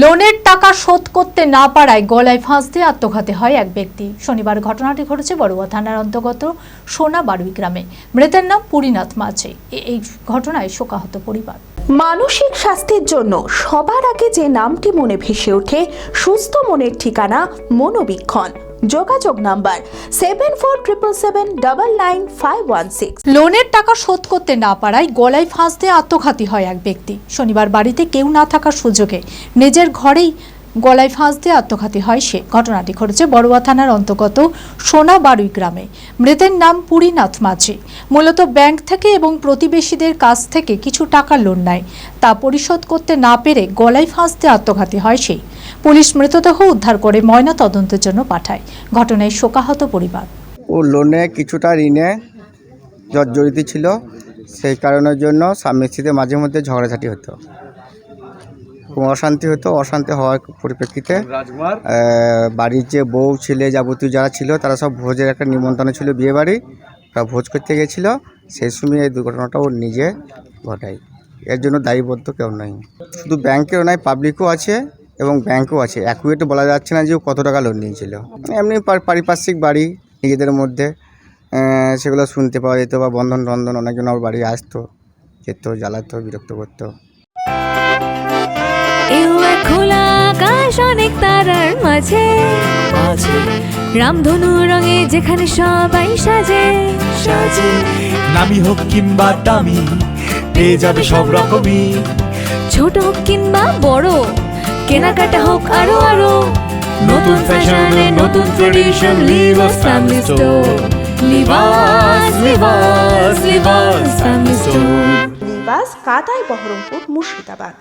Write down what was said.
লোনের টাকা শোধ করতে না পারায় গলায় ফাঁস দিয়ে আত্মঘাতী হয় এক ব্যক্তি। শনিবার ঘটনাটি ঘটেছে বড়ুয়া থানার অন্তর্গত সোনা বারুই গ্রামে। মৃতের নাম পুরীনাথ মাঝে। এই ঘটনায় শোকাহত পরিবার। মানসিক স্বাস্থ্যের জন্য সবার আগে যে নামটি মনে ভেসে ওঠে, সুস্থ মনের ঠিকানা মনোবীক্ষণ। যোগাযোগ number seven four triple seven double nine five one six লোনের টাকা শোধ করতে না পারায় গলায় ফাঁস দিয়ে আত্মঘাতী হয় এক ব্যক্তি। শনিবার বাড়িতে কেউ না থাকার সুযোগে নিজের ঘরেই গলায় ফাঁস দিয়ে আত্মঘাতী হয় সে। ঘটনাটি ঘটেছে বড়ুয়া থানার অন্তর্গত সোনাবাড়ুই গ্রামে। মৃতের নাম পুরীনাথ মাঝি। মূলত ব্যাংক থেকে এবং প্রতিবেশীদের কাছ থেকে কিছু টাকা লোন নেয়। তা পরিশোধ করতে না পেরে গলায় ফাঁস দিয়ে আত্মঘাতী হয় সেই পুলিশ মৃতদেহ উদ্ধার করে ময়না তদন্তের জন্য পাঠায়। ঘটনায় শোকাহত পরিবার। ও লোনে কিছুটা ঋণে জর্জরিত ছিল। সেই কারণের জন্য স্বামী স্ত্রীতে মাঝে মধ্যে ঝগড়াঝাটি হতো। খুব অশান্তি হতো অশান্তি হওয়ার পরিপ্রেক্ষিতে বাড়ির যে বউ ছেলে যাবতীয় যারা ছিল তারা সব ভোজের একটা নিমন্ত্রণ ছিল বিয়ে বাড়ি তারা ভোজ করতে গেছিল। সেই সময় এই দুর্ঘটনাটা ও নিজে ঘটায়। এর জন্য দায়ীবদ্ধ কেউ নাই। শুধু ব্যাংকেও নয় পাবলিকও আছে এবং ব্যাংকও আছে। অ্যাকুরেট বলা যাচ্ছে না যে ও কত টাকা লোন নিয়েছিল। এমনি পারিপার্শ্বিক বাড়ি নিজেদের মধ্যে। সেগুলো শুনতে পাওয়া যেত বা বন্ধন টন্ধন অনেকজন আমার বাড়ি আসতো যেত জ্বালাতো বিরক্ত করতো। খোলা আকাশ অনেক তারার মাঝে। রামধনু রঙে যেখানে সবাই সাজে। সাজে। নামি হোক কিংবা দামি পেয়ে যাবে সব রকমই। ছোট হোক কিংবা বড় কেনাকাটা হোক আরও আরও। নতুন ফ্যাশনে নতুন tradition Libas family store Libas Libas Libas family store নিবাস কাতাই বহরমপুর মুর্শিদাবাদ